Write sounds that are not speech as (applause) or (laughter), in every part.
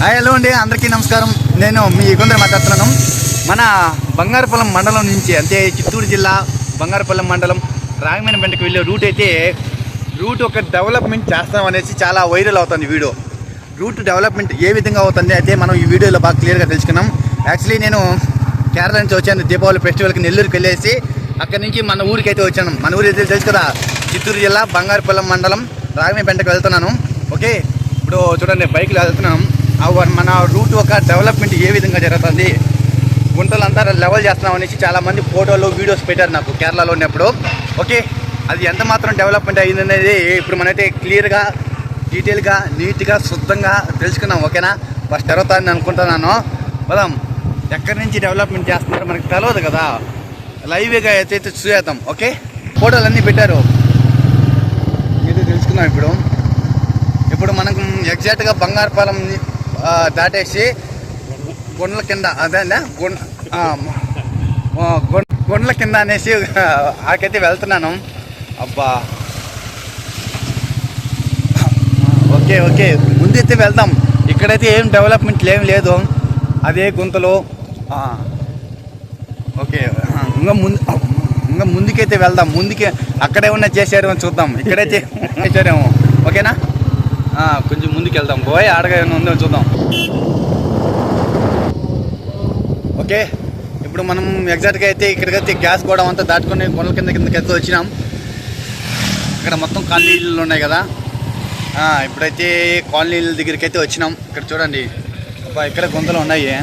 Hi hello అండి. అందరికీ నమస్కారం. నేను మీ కొందరు మాట్లాడుతున్నాను. మన బంగారపల్లం మండలం నుంచి అంటే చిత్తూరు జిల్లా బంగారపల్లం మండలం రాగమేనపేటకి వెళ్ళే రూట్ అయితే రూట్ ఒక డెవలప్మెంట్ చేస్తాం అనేసి చాలా వైరల్ అవుతుంది వీడియో. రూట్ డెవలప్మెంట్ ఏ విధంగా అవుతుంది అయితే మనం ఈ వీడియోలో బాగా క్లియర్గా తెలుసుకున్నాం. యాక్చువల్లీ నేను కేరళ నుంచి వచ్చాను దీపావళి ఫెస్టివల్కి నెల్లూరుకి వెళ్ళేసి అక్కడి నుంచి మన ఊరికి అయితే వచ్చాను. మన ఊరు అయితే తెలుసు కదా చిత్తూరు జిల్లా బంగారపల్లం మండలం రాగమేపేటకి వెళ్తున్నాను. ఓకే ఇప్పుడు చూడండి బైక్లో వెళ్తున్నాం. మన రూట్ ఒక డెవలప్మెంట్ ఏ విధంగా జరుగుతుంది? గుంటలంతా లెవెల్ చేస్తున్నాం అనేసి చాలామంది ఫోటోలు వీడియోస్ పెట్టారు నాకు కేరళలో ఉన్నప్పుడు. ఓకే అది ఎంత మాత్రం డెవలప్మెంట్ అయింది అనేది ఇప్పుడు మనైతే క్లియర్గా డీటెయిల్గా నీట్గా శుద్ధంగా తెలుసుకున్నాం ఓకేనా? ఫస్ట్ జరుగుతుందని అనుకుంటున్నాను. పదాం ఎక్కడి నుంచి డెవలప్మెంట్ చేస్తున్నారో మనకు తెలియదు కదా? లైవ్గా అయితే చూసేద్దాం ఓకే? ఫోటోలు అన్నీ పెట్టారు. ఇది తెలుసుకున్నాం ఇప్పుడు. ఇప్పుడు మనకు ఎగ్జాక్ట్గా బంగారపాలెం దాటేసి కొండల కింద అదే గుండ గుండ్ల కింద అనేసి ఆకైతే వెళ్తున్నాను. అబ్బా. Okay okay. ముందైతే వెళ్దాం. ఇక్కడైతే ఏం డెవలప్మెంట్ ఏం లేదు. అదే గుంతలు. ఓకే ఇంకా ముందు ఇంకా ముందుకైతే వెళ్దాం. ముందుకే అక్కడే ఉన్న చేశారు అని చూద్దాం. ఇక్కడైతే (laughs) చేశారేమో ఓకేనా? కొంచెం ముందుకు వెళ్దాం పోయి ఆడగా ఏమైనా ఉందో చూద్దాం. ఓకే ఇప్పుడు మనం ఎగ్జాక్ట్గా అయితే ఇక్కడికైతే గ్యాస్ గోడం అంతా దాటుకొని కొండల కింద కిందకి అయితే వచ్చినాం. ఇక్కడ మొత్తం కాలనీలు ఉన్నాయి కదా. ఇప్పుడైతే కాలనీల దగ్గరికి అయితే వచ్చినాం. ఇక్కడ చూడండి. ఇక్కడ గుంతలు ఉన్నాయి.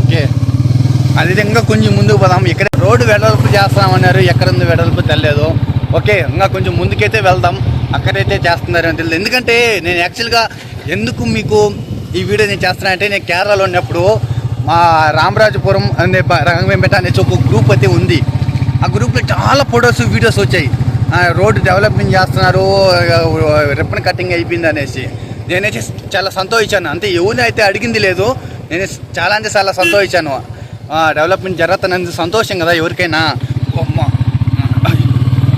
ఓకే. అదేవిధంగా కొంచెం ముందుకు పోదాం. ఇక్కడ రోడ్డు వెడల్పు చేస్తామన్నారు. ఎక్కడ ఉంది వెడల్పు తెలియదు ఓకే ఇంకా కొంచెం ముందుకైతే వెళ్దాం. అక్కడైతే చేస్తున్నారు అని తెలియదు. ఎందుకంటే నేను యాక్చువల్గా ఎందుకు మీకు ఈ వీడియో నేను చేస్తున్నా అంటే నేను కేరళలో ఉన్నప్పుడు మా రామరాజపురం అనే బ- రంగంపేట అనేసి ఒక గ్రూప్ అయితే ఉంది. ఆ గ్రూప్లో చాలా ఫొటోస్ వీడియోస్ వచ్చాయి. రోడ్డు డెవలప్మెంట్ చేస్తున్నారు రిప్పన్ కటింగ్ అయిపోయింది అనేసి. నేనైతే చాలా సంతోషించాను. అంతే ఎవరిని అయితే అడిగింది లేదు నేను చాలా అంటే చాలా సంతోషించాను. డెవలప్మెంట్ జరుగుతున్నందుకు సంతోషం కదా ఎవరికైనా.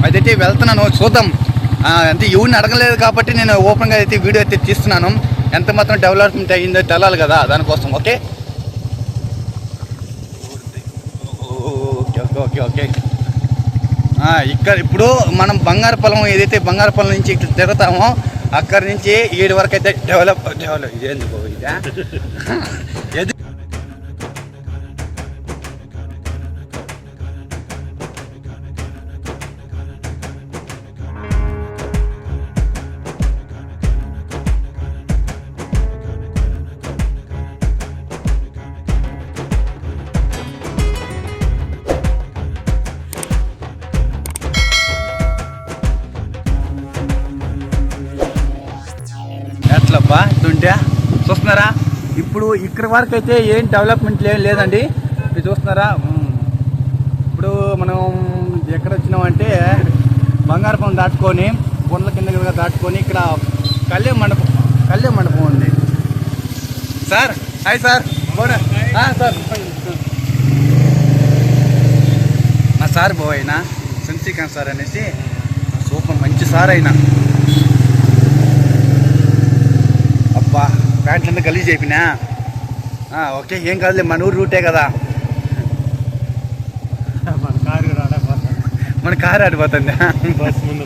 అదైతే వెళ్తున్నాను చూద్దాం. అంటే ఎవరిని అడగలేదు కాబట్టి నేను ఓపెన్గా అయితే వీడియో అయితే తీస్తున్నాను. ఎంత మాత్రం డెవలప్మెంట్ అయ్యిందో తెలాలి కదా దానికోసం okay? Okay okay okay okay. ఇక్కడ ఇప్పుడు మనం బంగారు పొలం ఏదైతే బంగారు పొలం నుంచి ఇట్లా తిరుగుతామో అక్కడి నుంచి ఏడు వరకు అయితే డెవలప్ డెవలప్ ఇదేంది బాబు ఇదా? (laughs) ఎదు ఎట్లబ్బా ఇటుంటే చూస్తున్నారా? ఇప్పుడు ఇక్కడ వరకు అయితే ఏం డెవలప్మెంట్ ఏం లేదండి. మీరు చూస్తున్నారా? ఇప్పుడు మనం ఎక్కడ వచ్చినామంటే బంగారపం దాటుకొని కొండల కింద కింద దాటుకొని ఇక్కడ కళ్యాణ మండపం కళ్యాణ మండపం ఉంది. Sir hi sir. సార్. నా సార్ బో అయినా శంశీకాంత్ సార్ అనేసి సూపర్ మంచి సార్ అయినా. అబ్బా ప్యాంట్లంతా గలీజ్ అయిపోయినా? ఓకే ఏం కాదులే మన ఊరు రూటే కదా. మన కారు కూడా ఆడే పోతుంది. మన కారు ఆడిపోతుంది బస్ ముందు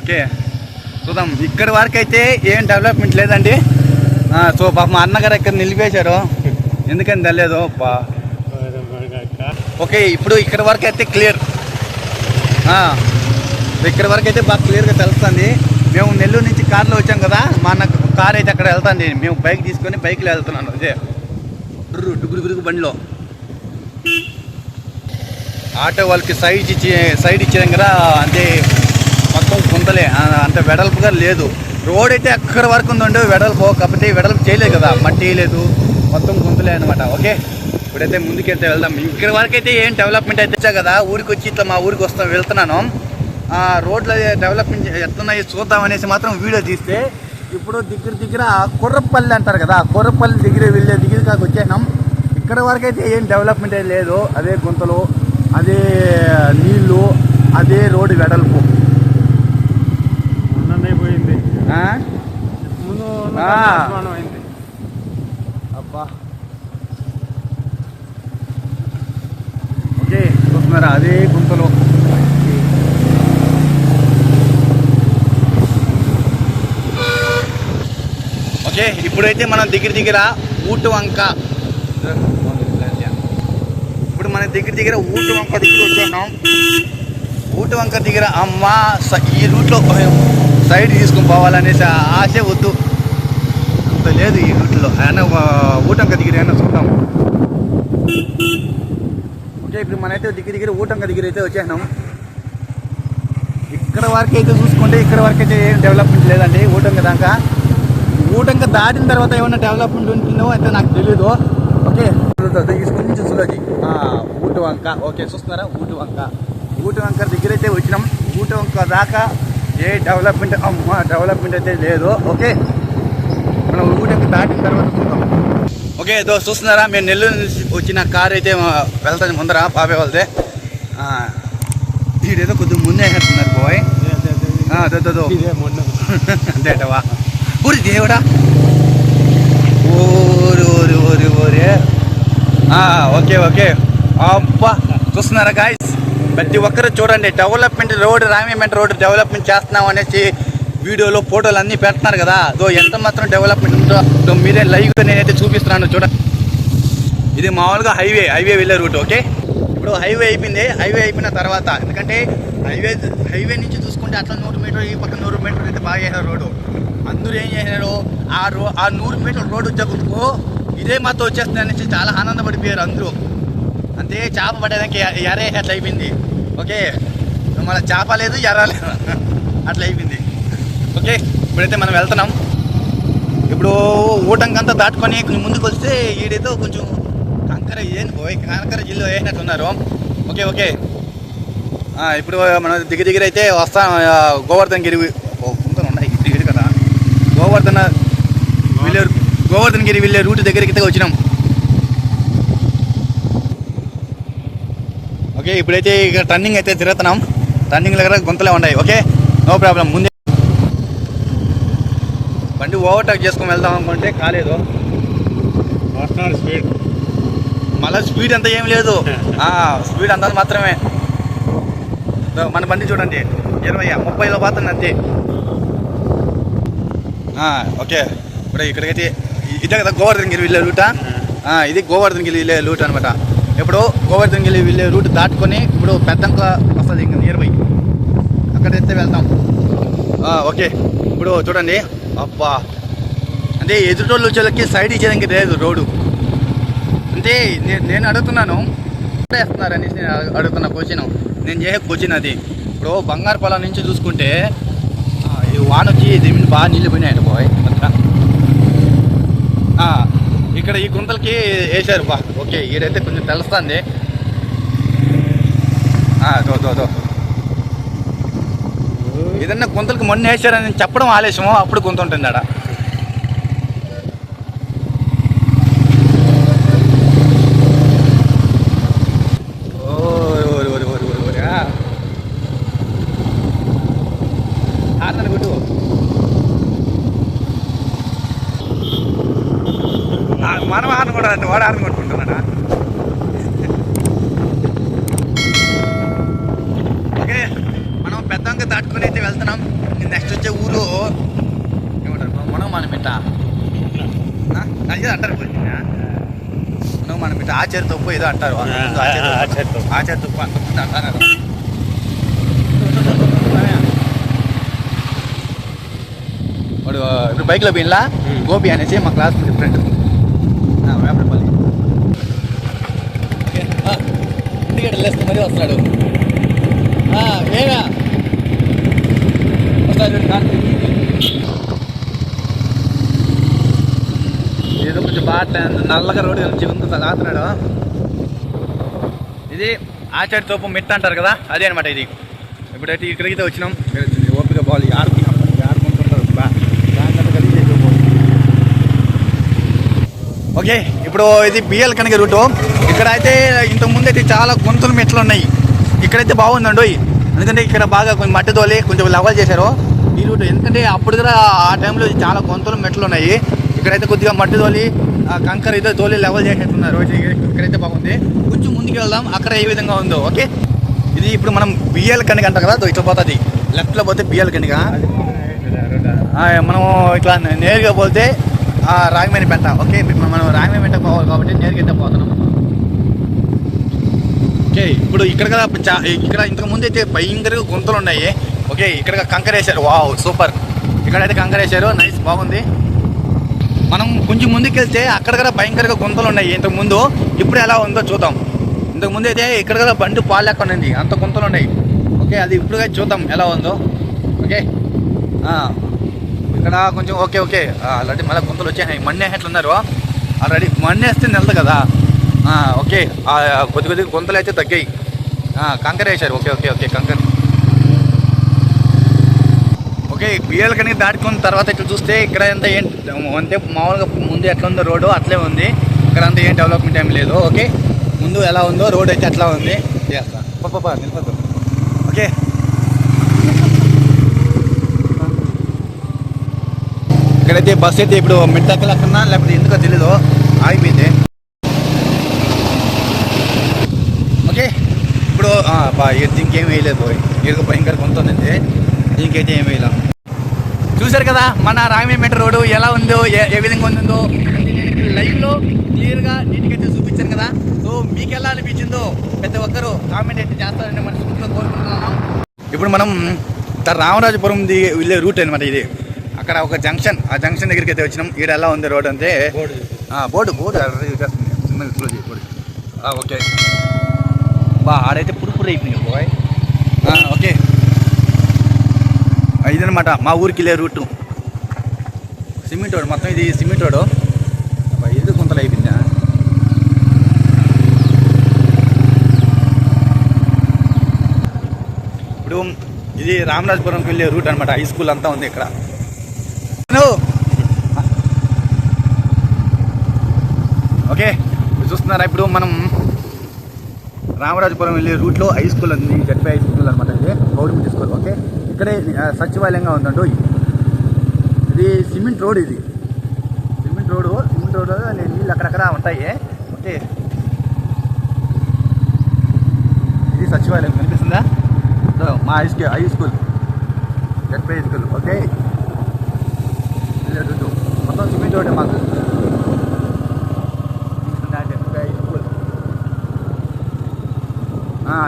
ఓకే చూద్దాం. ఇక్కడ వరకు అయితే ఏం డెవలప్మెంట్ లేదండి. సో పాప మా అన్నగారు ఇక్కడ నిలిపేశారు. ఎందుకని తెలియదు ఓకే ఇప్పుడు ఇక్కడ వరకు అయితే క్లియర్ ఇక్కడ వరకు అయితే బాగా క్లియర్గా తెలుస్తుంది. మేము నెల్లూరు నుంచి కార్లో వచ్చాం కదా మా అన్న కార్ అయితే అక్కడ వెళ్తాండి మేము బైక్ తీసుకొని బైక్లో వెళ్తున్నాను. అదే. డుర్రు డుగురు గురుగు బండిలో. ఆటో వాళ్ళకి సైడ్ ఇచ్చి సైడ్ ఇచ్చాం కదా అంటే మొత్తం గుంతలే అంత వెడల్పుగా లేదు. రోడ్ అయితే అక్కడ వరకు ఉందండి వెడల్పు కాకపోతే వెడల్పు చేయలేదు కదా. మట్టి వేయలేదు. మొత్తం గుంతలే అనమాట ఓకే? ఇప్పుడైతే ముందుకైతే వెళ్దాం. ఇక్కడ వరకు అయితే ఏం డెవలప్మెంట్ అయితే వచ్చా కదా? ఊరికి వచ్చి ఇట్లా మా ఊరికి వస్తాం వెళ్తున్నాను. రోడ్ల డెవలప్మెంట్ ఎట్లున్నాయి చూద్దాం అనేసి మాత్రం వీడియో తీస్తే ఇప్పుడు దగ్గర దగ్గర కుర్రపల్లి అంటారు కదా కుర్రపల్లి దగ్గర వెళ్ళే దగ్గర కాక వచ్చేసినాం. ఇక్కడ వరకు అయితే ఏం డెవలప్మెంట్ అయితే లేదు. అదే గుంతలు అదే నీళ్ళు అదే రోడ్డు వెడల్పు. పోయింది. అబ్బా. ఓకే చూస్తున్నారా? అదే గుంతలు. ఓకే ఇప్పుడైతే మనం దగ్గర దగ్గర ఊటు వంక. ఇప్పుడు మన దగ్గర దగ్గర ఊటు వంక దగ్గర వచ్చాం ఊటు వంక దగ్గర అమ్మ స- ఈ రూట్లో సైడ్ తీసుకుని పోవాలనేసి ఆశ వద్దు. అంత లేదు ఈ రూట్లో. ఆయన ఊటంక దగ్గర అయినా చూద్దాం. ఓకే ఇప్పుడు మనైతే దగ్గర దగ్గర ఊటంక దగ్గర అయితే వచ్చేసినాం. ఇక్కడ వరకు అయితే చూసుకుంటే ఇక్కడ వరకు అయితే ఏం డెవలప్మెంట్ లేదండి ఊటంక దాకా. ఊటంక దాటిన తర్వాత ఏమైనా డెవలప్మెంట్ ఉంటుందో అయితే నాకు తెలీదు. ఓకే నుంచి సులోజీ ఊటు వంక ఓకే చూస్తున్నారా? ఊటు వంక ఊటు వంక దగ్గర అయితే వచ్చినాం. ఊటు వంక దాకా ఏ డెవలప్మెంట్ అమ్మ డెవలప్మెంట్ అయితే లేదు. ఓకే మనం ఊటకి దాటిన తర్వాత చూద్దాం. ఓకే దో చూస్తున్నారా? మేము నెల్లూరు నుంచి వచ్చిన కార్ అయితే వెళ్తాను ముందర బాబాయ్ వాళ్ళదే. ఈడేదో కొద్దిగా ముందే వేస్తున్నారు బాయ్ అదే, అదే, అదే. (laughs) ఊరి దేవుడా? ఊరు ఊరు ఓరి ఊరే. Okay okay. అబ్బా చూస్తున్నారా గాయస్ ప్రతి ఒక్కరు చూడండి డెవలప్మెంట్ రోడ్ రామేమెంట్ రోడ్ డెవలప్మెంట్ చేస్తున్నాం అనేసి వీడియోలో ఫోటోలు అన్నీ పెడుతున్నారు కదా. దో ఎంత మాత్రం డెవలప్మెంట్ ఉందో మీరే లైవ్గా నేనైతే చూపిస్తున్నాను చూడండి. ఇది మామూలుగా హైవే హైవే వెళ్ళే రూట్ ఓకే? ఇప్పుడు హైవే అయిపోయింది. హైవే అయిపోయిన తర్వాత ఎందుకంటే హైవే హైవే నుంచి చూసుకుంటే అట్లా నూరు మీటర్ ఈ పక్క నూరు మీటర్ అయితే బాగా చేశారు రోడ్డు అందరూ ఏం చేసినారు? ఆ రో ఆ నూరు మీటర్ రోడ్డు జరుగుతూ ఇదే మాతో వచ్చేస్తుంది అనేసి చాలా ఆనందపడిపోయారు అందరూ. అంతే చేప పడేదానికి ఎ- ఎరే అట్లా అయిపోయింది. ఓకే మళ్ళీ చేప లేదు ఎర్ర లేదు. అట్లా అయిపోయింది. ఓకే ఇప్పుడైతే మనం వెళ్తున్నాం. ఇప్పుడు ఊటంకంతా దాటుకొని కొంచెం ముందుకు వస్తే ఈడైతే కొంచెం కంకర ఏంది పోయి కంకర జిల్లా వేసినట్టున్నారు. Okay okay. ఇప్పుడు మనం దిగి దగ్గర అయితే వస్తాం గోవర్ధన్ గిరి ఓ, ఇంకా ఉన్నాయి ఇది కదా గోవర్ధన వెళ్ళే గోవర్ధన్ గిరి వెళ్ళే రూట్ దగ్గరికి వచ్చినాం. ఓకే ఇప్పుడైతే ఇక టర్నింగ్ అయితే తిరుగుతున్నాం. టర్నింగ్ దగ్గర గుంతలే ఉన్నాయి. Okay no problem. ముందే బండి ఓవర్టేక్ చేసుకొని వెళ్దాం అనుకుంటే కాలేదు. స్పీడ్. మళ్ళీ స్పీడ్ అంత ఏం లేదు. (laughs) స్పీడ్ అంత మాత్రమే. మన బండి చూడండి. ఇరవై ముప్పైలో పోతుంది అంతే. ఓకే. ఇప్పుడు ఇక్కడికైతే ఇదే కదా గోవర్ధనగిరి వెళ్ళే రూటా? ఇది గోవర్ధనగిరి వెళ్ళే రూట్ అనమాట ఇప్పుడు గోవర్ధనగిరి వెళ్ళే రూట్ దాటుకొని ఇప్పుడు పెద్దంక వస్తుంది ఇంకా నియర్ బై అక్కడైతే వెళ్తాం ఓకే. ఇప్పుడు చూడండి. అబ్బా. అంటే ఎదుటోళ్ళు వచ్చేళ్ళకి సైడ్ ఇచ్చేదానికి లేదు రోడ్డు. అంటే నేను అడుగుతున్నాను. వేస్తున్నారు అనేసి నేను అడుగుతున్న క్వశ్చన్. నేను చేసే క్వశ్చన్ అది. ఇప్పుడు బంగారు పొలం నుంచి చూసుకుంటే వాన వచ్చి దీని మీద బాగా నీళ్ళు పోయినాయంట బాయ్ ఇక్కడ ఈ గుంతలకి వేసారు బా. ఓకే ఈడైతే కొంచెం తెలుస్తుంది. దో దో దో. ఏదన్నా గుంతలకి మొన్న వేసారని చెప్పడం ఆలస్యము అప్పుడు గుంత ఉంటుంది ఆడ ఆ, మనం ఆన కూడా అంటే వాడు ఆన కొట్టుకుంటున్నాడా? ఓకే మనం పెద్దంగా దాటుకుని అయితే వెళ్తున్నాం. నెక్స్ట్ వచ్చే ఊరు ఏమంటారు? మనం మన మిట్ట అదే అంటారు మనం మన మిట్ట ఆచార్య తప్పు ఏదో అంటారు. ఆచార్య తప్పు. అంతకుముందు అంటారు వాడు ఇప్పుడు బైక్లో పోయినలా. గోపి అనేసి మా క్లాస్ ఫ్రెండ్ వేపడపల్లి టికెట్ లేస్తే మరీ కారు తిరిగి. ఏదో కొంచెం బాగా నల్లగా రోడ్డు నుంచి ఉంది తాగుతున్నాడు ఇది ఆచార్య తోపు మిట్ట అంటారు కదా అదే అనమాట ఇది. ఇప్పుడైతే ఇక్కడికి వచ్చినాం. ఓపిక బాల్ ఆడుకున్నాం ఆడుకుంటుంటారు. బా దానికంటే కలిసి ఓకే. ఇప్పుడు ఇది బిఎల్ కనుక రూటు ఇక్కడ అయితే ఇంతకు ముందు అయితే చాలా గుంతలు మెట్లు ఉన్నాయి ఇక్కడైతే బాగుందండి ఎందుకంటే ఇక్కడ బాగా కొంచెం మట్టి తోలి కొంచెం లెవెల్ చేశారు. ఈ రూట్ ఎందుకంటే అప్పుడు కూడా ఆ టైంలో చాలా కొంతలు మెట్లు ఉన్నాయి ఇక్కడైతే కొద్దిగా మట్టి తోలి కంకర అయితే తోలి లెవెల్ చేసేస్తున్నారు. ఇక్కడైతే బాగుంది. కొంచెం ముందుకు వెళ్దాం అక్కడ ఏ విధంగా ఉందో ఓకే? ఇది ఇప్పుడు మనం బియ్యాల కనిక అంట కదా ఇట్లా పోతుంది. లెఫ్ట్లో పోతే బియ్యాల కనిక. మనం ఇట్లా నేరుగా పోతే రాగమేని పెంట ఓకే మనం రాగమేని పెంట పోవాలి కాబట్టి నేరుగా పోతున్నాం. ఓకే ఇప్పుడు ఇక్కడ కదా చా- ఇక్కడ ఇంతకు ముందు అయితే భయంకరంగా గుంతలు ఉన్నాయి. ఓకే ఇక్కడ కంకర వేశారు. Wow super. ఇక్కడైతే కంకర వేశారు. నైస్ బాగుంది. మనం కొంచెం ముందుకు వెళ్తే అక్కడ కూడా భయంకరంగా గుంతలు ఉన్నాయి. ఇంతకు ముందు ఇప్పుడు ఎలా ఉందో చూద్దాం. ఇంతకు ముందు అయితే ఇక్కడ కదా బండి పాలేక ఉంది. అంత గుంతలు ఉన్నాయి. ఓకే అది ఇప్పుడు చూద్దాం ఎలా ఉందో. ఓకే. ఇక్కడ కొంచెం ఓకే ఓకే. ఆల్రెడీ మళ్ళీ గుంతలు వచ్చాయి మన్నే ఎట్లున్నారు ఆల్రెడీ మన్నేస్తే నెలదు కదా. ఓకే. కొద్ది కొద్ది గుంతలు అయితే తగ్గాయి. కంకర వేశారు. ఓకే ఓకే ఓకే కంకర. ఓకే బియ్యాల కనుక దాటుకున్న తర్వాత ఇట్లా చూస్తే ఇక్కడ ఎంత ఏం అంటే మామూలుగా ముందు ఎట్లా ఉందో రోడ్డు అట్లే ఉంది. ఇక్కడ అంతా ఏం డెవలప్మెంట్ ఏం లేదు. ఓకే. ముందు ఎలా ఉందో రోడ్ అయితే అట్లా ఉంది. ఓకే. ఇక్కడైతే బస్ అయితే ఇప్పుడు మిట్టక్కలకున్నా లేకపోతే ఎందుకో తెలీదు ఆగిపోయింది. ఓకే ఇప్పుడు ఆ, బా దీనికి ఏం వేయలేదు పోయి ఇది భయంకర కొంత ఉంది దీనికైతే ఏం వేయలేం. చూశారు కదా మన రామేమేట రోడ్డు ఎలా ఉందో ఏ విధంగా ఉందో. లైవ్లో క్లియర్గా నీటికైతే అయితే చూపించాను కదా. సో మీకు ఎలా అనిపించిందో ప్రతి ఒక్కరూ కామెంట్ అయితే చేస్తారని మనస్ఫూర్తిగా కోరుకుంటున్నాను. ఇప్పుడు మనం రామరాజపురం ది వెళ్ళే రూట్ అనమాట ఇది. అక్కడ ఒక జంక్షన్ ఆ జంక్షన్ దగ్గరికి అయితే వచ్చినాం. ఈడ ఎలా ఉంది రోడ్ అంటే బోర్డు బోర్డు చేయి, బోర్డు. ఓకే. బా ఆడైతే పురు పురు అయిపోయింది బాయ్ ఓకే. ఇదనమాట మా ఊరికి వెళ్ళే రూటు. సిమెంట్ రోడ్ మొత్తం ఇది సిమెంట్ రోడ్. ఇది గుంతలు అయిపోయిందా ఇప్పుడు ఇది రామరాజపురంకి వెళ్ళే రూట్ అనమాట హై స్కూల్ అంతా ఉంది ఇక్కడ. ఓకే ఇప్పుడు చూస్తున్నారా ఇప్పుడు మనం రామరాజపురం వెళ్ళే రూట్లో హై స్కూల్ ఉంది జడ్పీ హై స్కూల్ అనమాట ఇది గవర్నమెంట్ స్కూల్ ఓకే? ఇక్కడే సచివాలయంగా ఉందండు ఇది. సిమెంట్ రోడ్ ఇది. సిమెంట్ రోడ్ సిమెంట్ రోడ్ నీళ్ళు అక్కడక్కడ ఉంటాయి. ఓకే? ఇది సచివాలయం. కనిపిస్తుందా? మా high school high school ZP high school okay? వెళ్ళే రూటు మొత్తం సిమెంట్ రోడ్ మాకు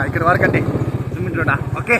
ఇక్కడ వరకు అండి సిమెంట్ రోడ్డా? ఓకే.